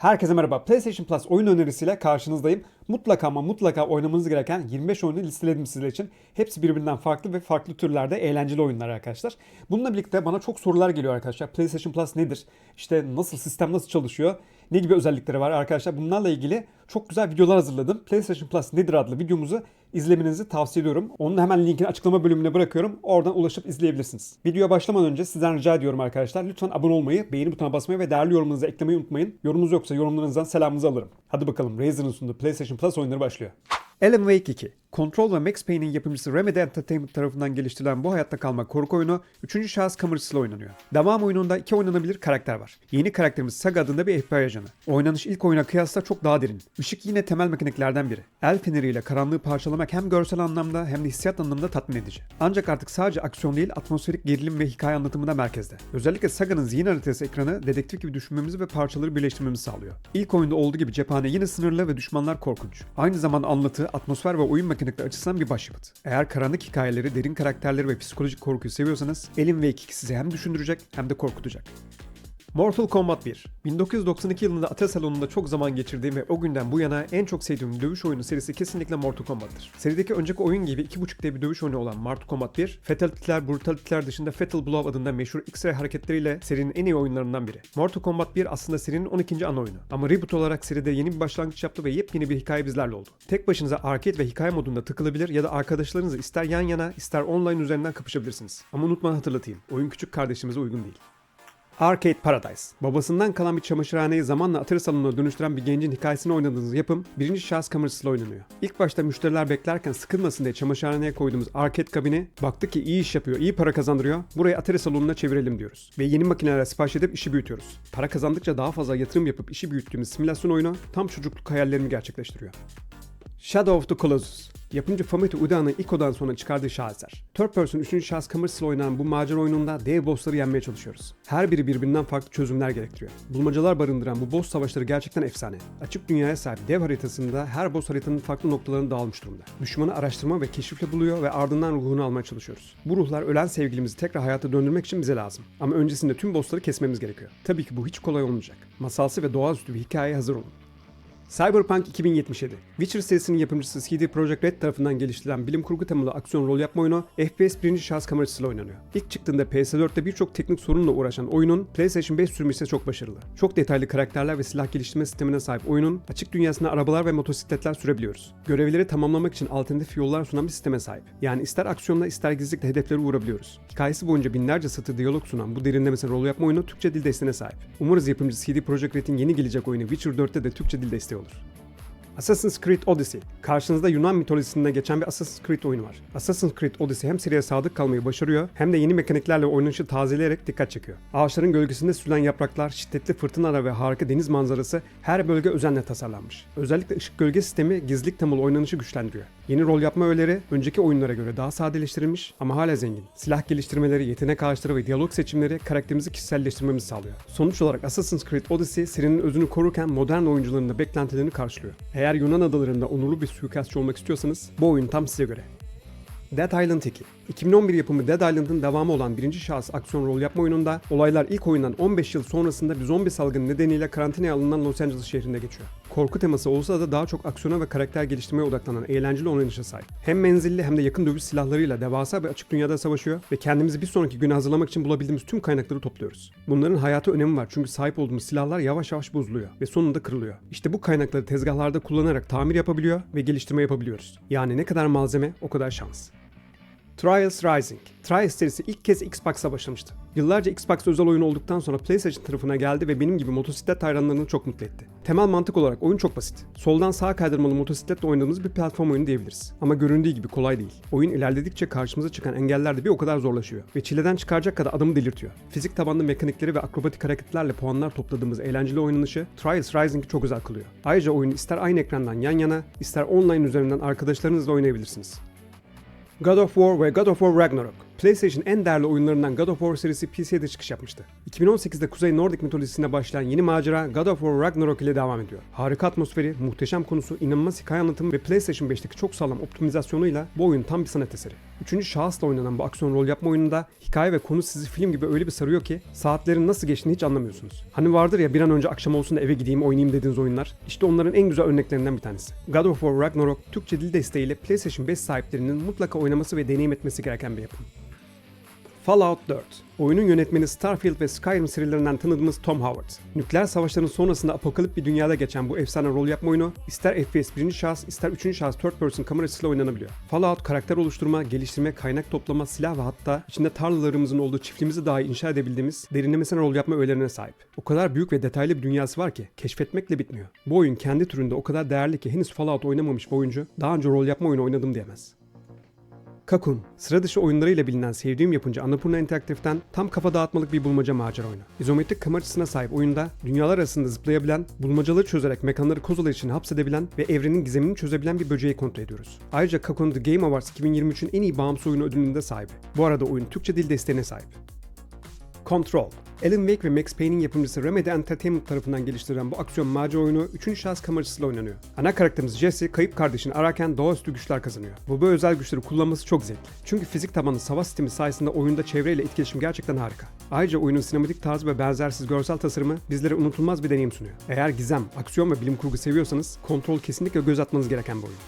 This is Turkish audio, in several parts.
Herkese merhaba. PlayStation Plus oyun önerisiyle karşınızdayım. Mutlaka ama mutlaka oynamanız gereken 25 oyunu listeledim sizler için. Hepsi birbirinden farklı ve farklı türlerde eğlenceli oyunlar arkadaşlar. Bununla birlikte bana çok sorular geliyor arkadaşlar. PlayStation Plus nedir? İşte nasıl sistem nasıl çalışıyor? Ne gibi özellikleri var arkadaşlar? Bunlarla ilgili çok güzel videolar hazırladım. PlayStation Plus nedir adlı videomuzu izlemenizi tavsiye ediyorum. Onun hemen linkini açıklama bölümüne bırakıyorum. Oradan ulaşıp izleyebilirsiniz. Videoya başlamadan önce sizden rica ediyorum arkadaşlar. Lütfen abone olmayı, beğeni butonuna basmayı ve değerli yorumunuzu eklemeyi unutmayın. Yorumunuz yoksa yorumlarınızdan selamınızı alırım. Hadi bakalım Razer'ın sunduğu PlayStation Plus oyunları başlıyor. Alan Wake 2. Control ve Max Payne'in yapımcısı Remedy Entertainment tarafından geliştirilen bu hayatta kalma korku oyunu 3. şahıs kamerasıyla oynanıyor. Devam oyununda iki oynanabilir karakter var. Yeni karakterimiz Saga adında bir FBI ajanı. Oynanış ilk oyuna kıyasla çok daha derin. Işık yine temel mekaniklerden biri. El feneriyle karanlığı parçalamak hem görsel anlamda hem de hissiyat anlamında tatmin edici. Ancak artık sadece aksiyon değil atmosferik gerilim ve hikaye anlatımı da merkezde. Özellikle Saga'nın zihin haritası ekranı dedektif gibi düşünmemizi ve parçaları birleştirmemizi sağlıyor. İlk oyunda olduğu gibi cephane yine sınırlı ve düşmanlar korkunç. Aynı zamanda anlatı, atmosfer ve oyun mekanikleri açısından bir başyapıt. Eğer karanlık hikayeleri, derin karakterleri ve psikolojik korkuyu seviyorsanız Alan Wake 2 sizi hem düşündürecek hem de korkutacak. Mortal Kombat 1. 1992 yılında Atari salonunda çok zaman geçirdiğim ve o günden bu yana en çok sevdiğim dövüş oyunu serisi kesinlikle Mortal Kombat'tır. Serideki önceki oyun gibi 2.5D bir dövüş oyunu olan Mortal Kombat 1, fatality'ler, brutality'ler dışında Fatal Blow adında meşhur X-Ray hareketleriyle serinin en iyi oyunlarından biri. Mortal Kombat 1 aslında serinin 12. ana oyunu. Ama reboot olarak seride yeni bir başlangıç yaptı ve yepyeni bir hikaye bizlerle oldu. Tek başınıza arcade ve hikaye modunda takılabilir ya da arkadaşlarınızla ister yan yana ister online üzerinden kapışabilirsiniz. Ama unutmadan hatırlatayım. Oyun küçük kardeşimize uygun değil. Arcade Paradise. Babasından kalan bir çamaşırhaneyi zamanla atari salonuna dönüştüren bir gencin hikayesini oynadığınız yapım birinci şahıs kamerasıyla oynanıyor. İlk başta müşteriler beklerken sıkılmasın diye çamaşırhaneye koyduğumuz arcade kabini baktık ki iyi iş yapıyor, iyi para kazandırıyor. Burayı atari salonuna çevirelim diyoruz. Ve yeni makinelerle sipariş edip işi büyütüyoruz. Para kazandıkça daha fazla yatırım yapıp işi büyüttüğümüz simülasyon oyunu tam çocukluk hayallerimi gerçekleştiriyor. Shadow of the Colossus. Yapımcı Fumito Uda'nın Ico'dan sonra çıkardığı şaheser. Third person 3. şahıs kamerasıyla oynanan bu macera oyununda dev bossları yenmeye çalışıyoruz. Her biri birbirinden farklı çözümler gerektiriyor. Bulmacalar barındıran bu boss savaşları gerçekten efsane. Açık dünyaya sahip dev haritasında her boss haritanın farklı noktalarına dağılmış durumda. Düşmanı araştırma ve keşifle buluyor ve ardından ruhunu almaya çalışıyoruz. Bu ruhlar ölen sevgilimizi tekrar hayata döndürmek için bize lazım. Ama öncesinde tüm bossları kesmemiz gerekiyor. Tabii ki bu hiç kolay olmayacak. Masalsı ve doğaüstü bir hikayeye hazır olun. Cyberpunk 2077. Witcher serisinin yapımcısı CD Projekt Red tarafından geliştirilen bilim kurgu temalı aksiyon rol yapma oyunu FPS birinci şahıs kamerasıyla oynanıyor. İlk çıktığında PS4'te birçok teknik sorunla uğraşan oyunun PlayStation 5 sürümü ise çok başarılı. Çok detaylı karakterler ve silah geliştirme sistemine sahip oyunun açık dünyasında arabalar ve motosikletler sürebiliyoruz. Görevleri tamamlamak için alternatif yollar sunan bir sisteme sahip. Yani ister aksiyonla ister gizlilikle hedefleri vurabiliyoruz. Hikayesi boyunca binlerce satır diyalog sunan bu derinlemesine rol yapma oyunu Türkçe dil desteğine sahip. Umarız yapımcı CD Projekt Red'in yeni gelecek oyunu Witcher 4'te de Türkçe dil desteği olur. Assassin's Creed Odyssey. Karşınızda Yunan mitolojisinde geçen bir Assassin's Creed oyunu var. Assassin's Creed Odyssey hem seriye sadık kalmayı başarıyor hem de yeni mekaniklerle oynanışı tazeleyerek dikkat çekiyor. Ağaçların gölgesinde süzülen yapraklar, şiddetli fırtınalar ve harika deniz manzarası her bölge özenle tasarlanmış. Özellikle ışık gölge sistemi gizlilik temalı oynanışı güçlendiriyor. Yeni rol yapma öğeleri önceki oyunlara göre daha sadeleştirilmiş ama hala zengin. Silah geliştirmeleri, yetenek ağaçları ve diyalog seçimleri karakterimizi kişiselleştirmemizi sağlıyor. Sonuç olarak Assassin's Creed Odyssey serinin özünü korurken modern oyuncuların da beklentilerini karşılıyor. Eğer Yunan adalarında onurlu bir suikastçı olmak istiyorsanız bu oyun tam size göre. Dead Island 2. 2011 yapımı Dead Island'ın devamı olan birinci şahıs aksiyon rol yapma oyununda olaylar ilk oyundan 15 yıl sonrasında bir zombi salgını nedeniyle karantinaya alınan Los Angeles şehrinde geçiyor. Korku teması olsa da daha çok aksiyona ve karakter geliştirmeye odaklanan eğlenceli oynanışa sahip. Hem menzilli hem de yakın dövüş silahlarıyla devasa bir açık dünyada savaşıyor ve kendimizi bir sonraki güne hazırlamak için bulabildiğimiz tüm kaynakları topluyoruz. Bunların hayatı önemi var çünkü sahip olduğumuz silahlar yavaş yavaş bozuluyor ve sonunda kırılıyor. İşte bu kaynakları tezgahlarda kullanarak tamir yapabiliyor ve geliştirme yapabiliyoruz. Yani ne kadar malzeme o kadar şans. Trials Rising. Trials serisi ilk kez Xbox'a başlamıştı. Yıllarca Xbox özel oyun olduktan sonra PlayStation tarafına geldi ve benim gibi motosiklet hayranlarını çok mutlu etti. Temel mantık olarak oyun çok basit. Soldan sağa kaydırmalı motosikletle oynadığımız bir platform oyunu diyebiliriz. Ama göründüğü gibi kolay değil. Oyun ilerledikçe karşımıza çıkan engeller de bir o kadar zorlaşıyor ve çileden çıkaracak kadar adamı delirtiyor. Fizik tabanlı mekanikleri ve akrobatik hareketlerle puanlar topladığımız eğlenceli oynanışı Trials Rising'i çok özel kılıyor. Ayrıca oyunu ister aynı ekrandan yan yana, ister online üzerinden arkadaşlarınızla oynayabilirsiniz. God of War ve God of War Ragnarok. PlayStation en değerli oyunlarından God of War serisi PC'de çıkış yapmıştı. 2018'de Kuzey Nordik mitolojisine başlayan yeni macera God of War Ragnarok ile devam ediyor. Harika atmosferi, muhteşem konusu, inanılmaz hikaye anlatımı ve PlayStation 5'teki çok sağlam optimizasyonuyla bu oyun tam bir sanat eseri. Üçüncü şahısla oynanan bu aksiyon rol yapma oyununda hikaye ve konu sizi film gibi öyle bir sarıyor ki saatlerin nasıl geçtiğini hiç anlamıyorsunuz. Hani vardır ya bir an önce akşam olsun da eve gideyim oynayayım dediğiniz oyunlar. İşte onların en güzel örneklerinden bir tanesi. God of War Ragnarok Türkçe dil desteğiyle PlayStation 5 sahiplerinin mutlaka oynaması ve deneyim etmesi gereken bir yapım. Fallout 4. Oyunun yönetmeni Starfield ve Skyrim serilerinden tanıdığımız Tom Howard. Nükleer savaşların sonrasında apokalip bir dünyada geçen bu efsane rol yapma oyunu ister FPS birinci şahıs ister üçüncü şahıs third person kamerasıyla oynanabiliyor. Fallout karakter oluşturma, geliştirme, kaynak toplama, silah ve hatta içinde tarlalarımızın olduğu çiftliğimizi dahi inşa edebildiğimiz derinlemesine rol yapma öğelerine sahip. O kadar büyük ve detaylı bir dünyası var ki keşfetmekle bitmiyor. Bu oyun kendi türünde o kadar değerli ki henüz Fallout oynamamış bir oyuncu daha önce rol yapma oyunu oynadım diyemez. Kakun, sıra dışı oyunlarıyla bilinen sevdiğim yapımcı Annapurna Interactive'den tam kafa dağıtmalık bir bulmaca macera oyunu. İzometrik kamera açısına sahip oyunda dünyalar arasında zıplayabilen, bulmacaları çözerek mekanları kozalar için hapsedebilen ve evrenin gizemini çözebilen bir böceği kontrol ediyoruz. Ayrıca Kakun The Game Awards 2023'ün en iyi bağımsız oyunu ödülünün de sahibi. Bu arada oyun Türkçe dil desteğine sahip. Control. Alan Wake ve Max Payne'in yapımcısı Remedy Entertainment tarafından geliştirilen bu aksiyon macera oyunu 3. şahıs kamerasıyla oynanıyor. Ana karakterimiz Jesse kayıp kardeşini ararken doğaüstü güçler kazanıyor. Bu böyle özel güçleri kullanması çok zevkli. Çünkü fizik tabanlı savaş sistemi sayesinde oyunda çevreyle etkileşim gerçekten harika. Ayrıca oyunun sinematik tarzı ve benzersiz görsel tasarımı bizlere unutulmaz bir deneyim sunuyor. Eğer gizem, aksiyon ve bilim kurgu seviyorsanız Control kesinlikle göz atmanız gereken bir oyun.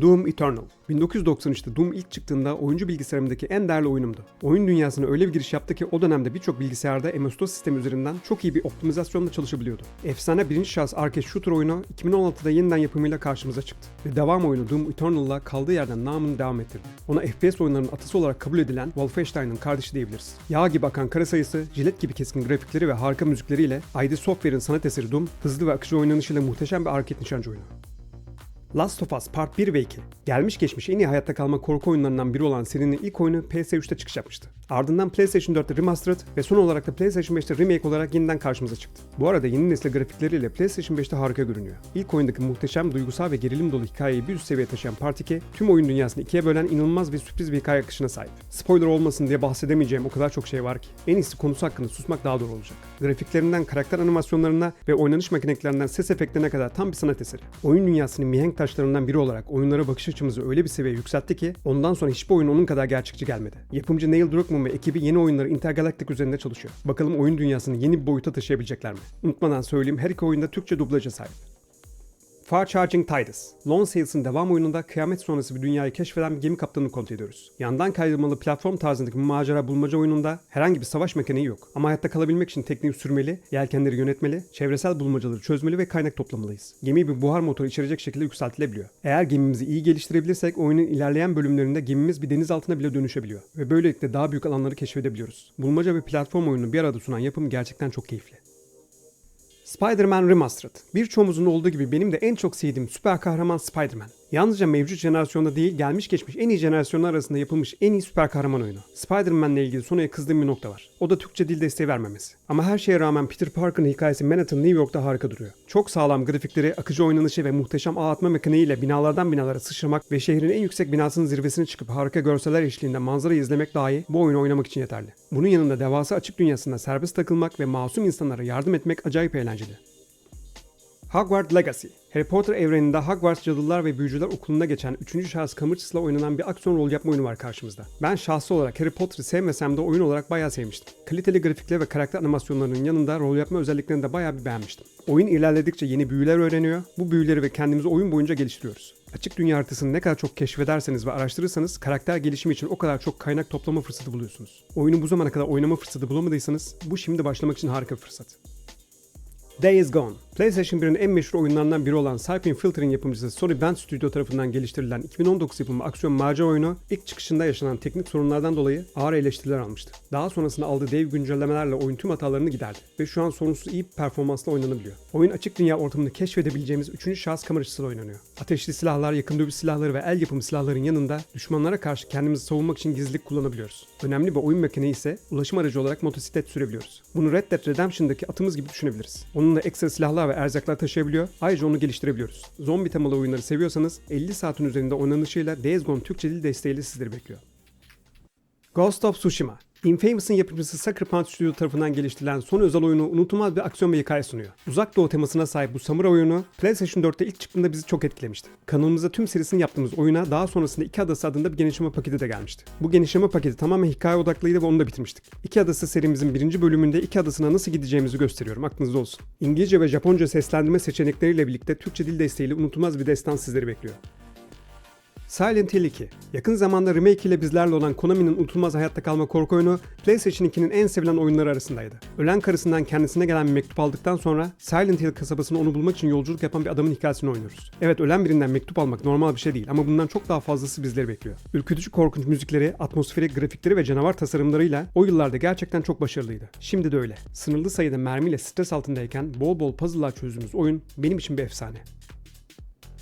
Doom Eternal. 1993'te Doom ilk çıktığında oyuncu bilgisayarımdaki en değerli oyunumdu. Oyun dünyasına öyle bir giriş yaptı ki o dönemde birçok bilgisayarda MS-DOS sistemi üzerinden çok iyi bir optimizasyonla çalışabiliyordu. Efsane birinci şahıs arcade shooter oyunu 2016'da yeniden yapımıyla karşımıza çıktı. Ve devam oyunu Doom Eternal'la kaldığı yerden namını devam ettirdi. Ona FPS oyunlarının atası olarak kabul edilen Wolfenstein'ın kardeşi diyebiliriz. Yağ gibi akan kare sayısı, jilet gibi keskin grafikleri ve harika müzikleriyle ID Software'in sanat eseri Doom, hızlı ve akıcı oynanışıyla muhteşem bir arcade nişancı oyunu. Last of Us Part 1 ve 2. Gelmiş geçmiş en iyi hayatta kalma korku oyunlarından biri olan serinin ilk oyunu PS3'te çıkış yapmıştı. Ardından PlayStation 4'te Remastered ve son olarak da PlayStation 5'te Remake olarak yeniden karşımıza çıktı. Bu arada yeni nesil grafikleriyle PlayStation 5'te harika görünüyor. İlk oyundaki muhteşem duygusal ve gerilim dolu hikayeyi bir üst seviyeye taşıyan Part 2, tüm oyun dünyasını ikiye bölen inanılmaz bir sürpriz bir hikaye akışına sahip. Spoiler olmasın diye bahsedemeyeceğim o kadar çok şey var ki. En iyisi konusu hakkında susmak daha doğru olacak. Grafiklerinden karakter animasyonlarına ve oynanış mekaniklerinden ses efektlerine kadar tam bir sanat eseri. Oyun dünyasının mihenk taşlarından biri olarak oyunlara bakış açımızı öyle bir seviyeye yükseltti ki ondan sonra hiçbir oyun onun kadar gerçekçi gelmedi. Yapımcı Neil Druckmann ve ekibi yeni oyunları Intergalactic üzerinde çalışıyor. Bakalım oyun dünyasını yeni bir boyuta taşıyabilecekler mi? Unutmadan söyleyeyim her iki oyunda Türkçe dublaja sahip. Far Charging Titus. Lone Sails'ın devam oyununda kıyamet sonrası bir dünyayı keşfeden bir gemi kaptanını kontrol ediyoruz. Yandan kaydırmalı platform tarzındaki bir macera bulmaca oyununda herhangi bir savaş mekaniği yok. Ama hayatta kalabilmek için tekneyi sürmeli, yelkenleri yönetmeli, çevresel bulmacaları çözmeli ve kaynak toplamalıyız. Gemi bir buhar motoru içerecek şekilde yükseltilebiliyor. Eğer gemimizi iyi geliştirebilirsek oyunun ilerleyen bölümlerinde gemimiz bir deniz altına bile dönüşebiliyor. Ve böylelikle daha büyük alanları keşfedebiliyoruz. Bulmaca ve platform oyununu bir arada sunan yapım gerçekten çok keyifli. Spider-Man Remastered. Birçoğumuzun olduğu gibi benim de en çok sevdiğim süper kahraman Spider-Man. Yalnızca mevcut jenerasyonda değil, gelmiş geçmiş en iyi jenerasyonlar arasında yapılmış en iyi süper kahraman oyunu. Spider-Man ile ilgili Sony'ye kızdığım bir nokta var. O da Türkçe dil desteği vermemesi. Ama her şeye rağmen Peter Parker'ın hikayesi Manhattan, New York'ta harika duruyor. Çok sağlam grafikleri, akıcı oynanışı ve muhteşem ağ atma mekaniğiyle binalardan binalara sıçramak ve şehrin en yüksek binasının zirvesine çıkıp harika görseller eşliğinde manzarayı izlemek dahi bu oyunu oynamak için yeterli. Bunun yanında devasa açık dünyasında serbest takılmak ve masum insanlara yardım etmek acayip eğlenceli. Hogwarts Legacy Harry Potter evreninde Hogwarts Cadılar ve Büyücüler Okulu'nda geçen 3. şahıs kamerasıyla oynanan bir aksiyon rol yapma oyunu var karşımızda. Ben şahsi olarak Harry Potter'ı sevmesem de oyun olarak bayağı sevmiştim. Kaliteli grafikler ve karakter animasyonlarının yanında rol yapma özelliklerini de bayağı bir beğenmiştim. Oyun ilerledikçe yeni büyüler öğreniyor, bu büyüleri ve kendimizi oyun boyunca geliştiriyoruz. Açık dünya haritasını ne kadar çok keşfederseniz ve araştırırsanız karakter gelişimi için o kadar çok kaynak toplama fırsatı buluyorsunuz. Oyunu bu zamana kadar oynama fırsatı bulamadıysanız bu şimdi başlamak için harika bir fırsat. Days Gone. PlayStation 1'in en meşhur oyunlarından biri olan Cypin Filter'ın yapımcısı Sony Band Studio tarafından geliştirilen 2019 yapımı aksiyon macera oyunu ilk çıkışında yaşanan teknik sorunlardan dolayı ağır eleştiriler almıştı. Daha sonrasında aldığı dev güncellemelerle oyun tüm hatalarını giderdi ve şu an sorunsuz iyi performansla oynanabiliyor. Oyun açık dünya ortamını keşfedebileceğimiz 3. şahıs kamera açısıyla oynanıyor. Ateşli silahlar, yakın dövüş silahları ve el yapımı silahların yanında düşmanlara karşı kendimizi savunmak için gizlilik kullanabiliyoruz. Önemli bir oyun mekaniği ise ulaşım aracı olarak motosiklet sürebiliyoruz. Bunu Red Dead Redemption'daki atımız gibi düşünebiliriz. Onunla ekstra silahlar ve erzaklar taşıyabiliyor. Ayrıca onu geliştirebiliyoruz. Zombi temalı oyunları seviyorsanız 50 saatin üzerinde oynanışıyla Days Gone Türkçe dil desteğiyle sizleri bekliyor. Ghost of Tsushima. Infamous'ın yapımcısı Sucker Punch Studio tarafından geliştirilen son özel oyunu unutulmaz bir aksiyon ve hikaye sunuyor. Uzak doğu temasına sahip bu samuray oyunu PlayStation 4'te ilk çıktığında bizi çok etkilemişti. Kanalımıza tüm serisini yaptığımız oyuna daha sonrasında iki adası adında bir genişleme paketi de gelmişti. Bu genişleme paketi tamamen hikaye odaklıydı ve onu da bitirmiştik. İki adası serimizin birinci bölümünde iki adasına nasıl gideceğimizi gösteriyorum aklınızda olsun. İngilizce ve Japonca seslendirme seçenekleriyle birlikte Türkçe dil desteğiyle unutulmaz bir destan sizleri bekliyor. Silent Hill 2. Yakın zamanda remake ile bizlerle olan Konami'nin unutulmaz hayatta kalma korku oyunu PlayStation 2'nin en sevilen oyunları arasındaydı. Ölen karısından kendisine gelen bir mektup aldıktan sonra Silent Hill kasabasına onu bulmak için yolculuk yapan bir adamın hikayesini oynuyoruz. Evet ölen birinden mektup almak normal bir şey değil ama bundan çok daha fazlası bizleri bekliyor. Ürkütücü korkunç müzikleri, atmosferi, grafikleri ve canavar tasarımlarıyla o yıllarda gerçekten çok başarılıydı. Şimdi de öyle. Sınırlı sayıda mermiyle stres altındayken bol bol puzzle'lar çözdüğümüz oyun benim için bir efsane.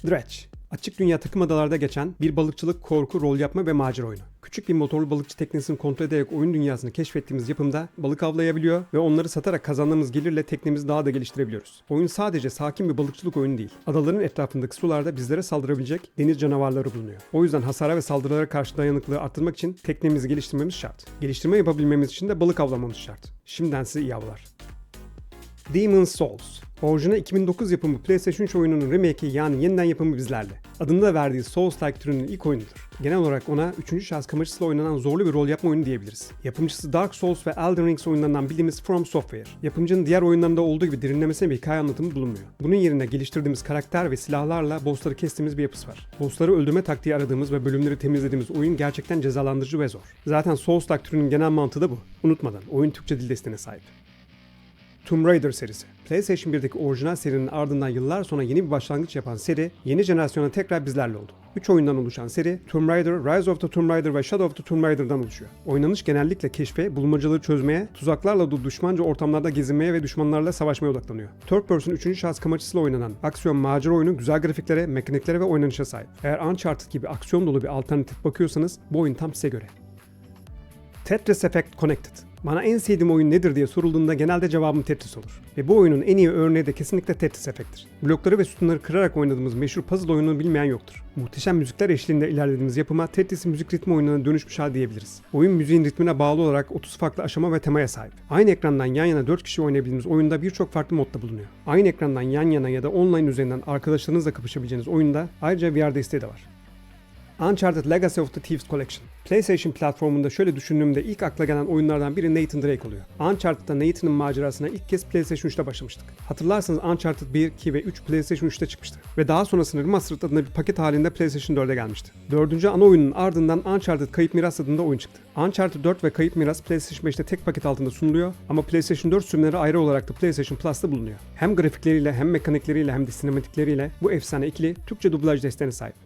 Dredge. Açık dünya takım adalarda geçen bir balıkçılık, korku, rol yapma ve macera oyunu. Küçük bir motorlu balıkçı teknesini kontrol ederek oyun dünyasını keşfettiğimiz yapımda balık avlayabiliyor ve onları satarak kazandığımız gelirle teknemizi daha da geliştirebiliyoruz. Oyun sadece sakin bir balıkçılık oyunu değil. Adaların etrafındaki sularda bizlere saldırabilecek deniz canavarları bulunuyor. O yüzden hasara ve saldırılara karşı dayanıklılığı arttırmak için teknemizi geliştirmemiz şart. Geliştirme yapabilmemiz için de balık avlamamız şart. Şimdiden size iyi avlar. Demon's Souls. Orijinal 2009 yapımı PlayStation 3 oyununun remake'i yani yeniden yapımı bizlerle. Adını da verdiği Souls-like türünün ilk oyunudur. Genel olarak ona 3. şahıs kamerasıyla oynanan zorlu bir rol yapma oyunu diyebiliriz. Yapımcısı Dark Souls ve Elden Ring oyunlarından bildiğimiz From Software. Yapımcının diğer oyunlarında olduğu gibi derinlemesine bir hikaye anlatımı bulunmuyor. Bunun yerine geliştirdiğimiz karakter ve silahlarla bossları kestiğimiz bir yapısı var. Bossları öldürme taktiği aradığımız ve bölümleri temizlediğimiz oyun gerçekten cezalandırıcı ve zor. Zaten Souls-like türünün genel mantığı da bu. Unutmadan oyun Türkçe dil desteğine sahip. Tomb Raider serisi. PlayStation 1'deki orijinal serinin ardından yıllar sonra yeni bir başlangıç yapan seri yeni jenerasyona tekrar bizlerle oldu. 3 oyundan oluşan seri Tomb Raider, Rise of the Tomb Raider ve Shadow of the Tomb Raider'dan oluşuyor. Oynanış genellikle keşfe, bulmacaları çözmeye, tuzaklarla dolu düşmanca ortamlarda gezinmeye ve düşmanlarla savaşmaya odaklanıyor. Third person 3. şahıs kamerasıyla oynanan aksiyon macera oyunu güzel grafiklere, mekaniklere ve oynanışa sahip. Eğer Uncharted gibi aksiyon dolu bir alternatif bakıyorsanız bu oyun tam size göre. Tetris Effect Connected. Bana en sevdiğim oyun nedir diye sorulduğunda genelde cevabım Tetris olur. Ve bu oyunun en iyi örneği de kesinlikle Tetris Effect'tir. Blokları ve sütunları kırarak oynadığımız meşhur puzzle oyununu bilmeyen yoktur. Muhteşem müzikler eşliğinde ilerlediğimiz yapıma Tetris'in müzik ritmi oyununa dönüşmüş hal diyebiliriz. Oyun müziğin ritmine bağlı olarak 30 farklı aşama ve temaya sahip. Aynı ekrandan yan yana 4 kişi oynayabildiğimiz oyunda birçok farklı modda bulunuyor. Aynı ekrandan yan yana ya da online üzerinden arkadaşlarınızla kapışabileceğiniz oyunda ayrıca VR desteği de var. Uncharted Legacy of the Thieves Collection. PlayStation platformunda şöyle düşündüğümde ilk akla gelen oyunlardan biri Nathan Drake oluyor. Uncharted'da Nathan'ın macerasına ilk kez PlayStation 3'te başlamıştık. Hatırlarsanız Uncharted 1, 2 ve 3 PlayStation 3'te çıkmıştı. Ve daha sonrasında Remastered adında bir paket halinde PlayStation 4'e gelmişti. Dördüncü ana oyunun ardından Uncharted Kayıp Miras adında oyun çıktı. Uncharted 4 ve Kayıp Miras PlayStation 5'te tek paket altında sunuluyor ama PlayStation 4 sürümleri ayrı olarak da PlayStation Plus'ta bulunuyor. Hem grafikleriyle hem mekanikleriyle hem de sinematikleriyle bu efsane ikili Türkçe dublaj desteğine sahip.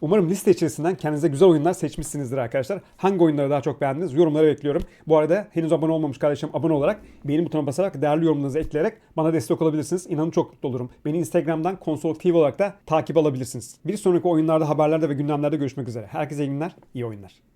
Umarım liste içerisinden kendinize güzel oyunlar seçmişsinizdir arkadaşlar. Hangi oyunları daha çok beğendiniz? Yorumlara bekliyorum. Bu arada henüz abone olmamış kardeşim abone olarak beğeni butonuna basarak değerli yorumlarınızı ekleyerek bana destek olabilirsiniz. İnanın çok mutlu olurum. Beni Instagram'dan Konsol TV olarak da takip alabilirsiniz. Bir sonraki oyunlarda, haberlerde ve gündemlerde görüşmek üzere. Herkese iyi günler, iyi oyunlar.